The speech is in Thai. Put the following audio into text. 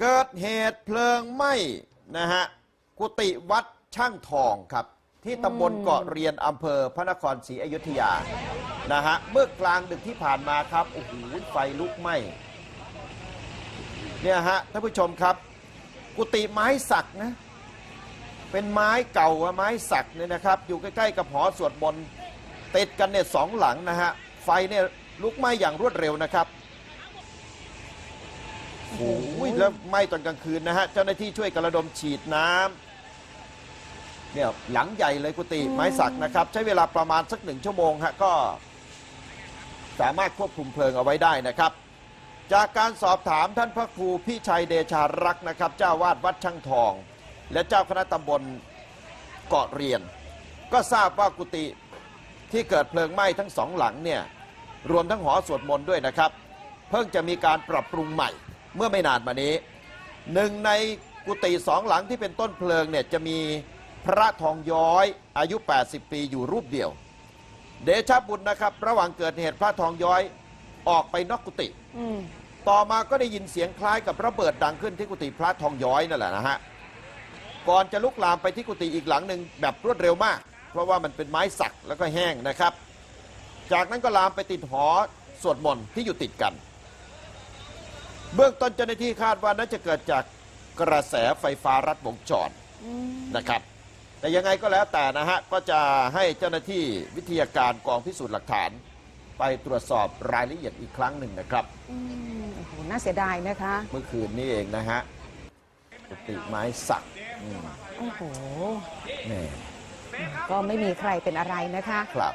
เกิดเหตุเพลิงไหม้นะฮะกุฏิวัดช่างทองครับ ที่ตำบลเกาะเรียนอำเภอพระนครศรีอยุธยานะฮะเมื่อกลางดึกที่ผ่านมาครับโอ้โหไฟลุกไหม้เนี่ยฮะท่านผู้ชมครับ กุฏิไม้สักนะเป็นไม้เก่าไม้สักเนี่ยนะครับ อยู่ใกล้ๆกับหอสวดมนต์ติดกันเนี่ยสองหลังนะฮะไฟเนี่ยลุกไหม้อย่างรวดเร็วนะครับ โอ้โหแล้วไหม้ตอนกลางคืนนะฮะ เจ้าหน้าที่ช่วยกระดมฉีดน้ำเนี่ยหลังใหญ่เลยกุฏิไม้สักนะครับ ใช้เวลาประมาณสักหนึ่งชั่วโมงฮะก็ สามารถควบคุมเพลิงเอาไว้ได้นะครับ จากการสอบถามท่านพระครูพี่ชัยเดชารักษ์นะครับ เจ้าวาดวัดช่างทอง และเจ้าคณะตำบลเกาะเรียน ก็ทราบว่ากุฏิที่เกิดเพลิงไหม้ทั้งสองหลังเนี่ยรวมทั้งหอสวดมนต์ด้วยนะครับ เพิ่งจะมีการปรับปรุงใหม่ เมื่อไม่นานมานี้หนึ่งในกุฏิสองหลังที่เป็นต้นเพลิงเนี่ยจะมีพระทองย้อยอายุ 80 ปีอยู่รูปเดียว เดชะบุญนะครับ ระหว่างเกิดเหตุพระทองย้อยออกไปนอกกุฏิอืมต่อมาก็ได้ยินเสียงคล้ายกับระเบิดดังขึ้นที่กุฏิพระทองย้อยนั่นแหละนะฮะก่อนจะลุกลามไปที่กุฏิอีกหลังหนึ่งแบบรวดเร็วมาก เพราะว่ามันเป็นไม้สักแล้วก็แห้งนะครับ จากนั้นก็ลามไปติดหอสวดมนต์ที่อยู่ติดกัน เบื้องต้นเจ้าหน้าที่คาดว่าน่าจะเกิดจากกระแสไฟฟ้ารัดวงจรอืมนะครับ แต่ยังไงก็แล้วแต่นะฮะ ก็จะให้เจ้าหน้าที่วิทยาการกองพิสูจน์หลักฐาน ไปตรวจสอบรายละเอียดอีกครั้งหนึ่งนะครับอืมโอ้โหน่าเสียดายนะคะ เมื่อคืนนี้เองนะฮะกุฏิไม้สักอืมโอ้โห แหม่ก็ไม่มีใครเป็นอะไรนะคะ ครับ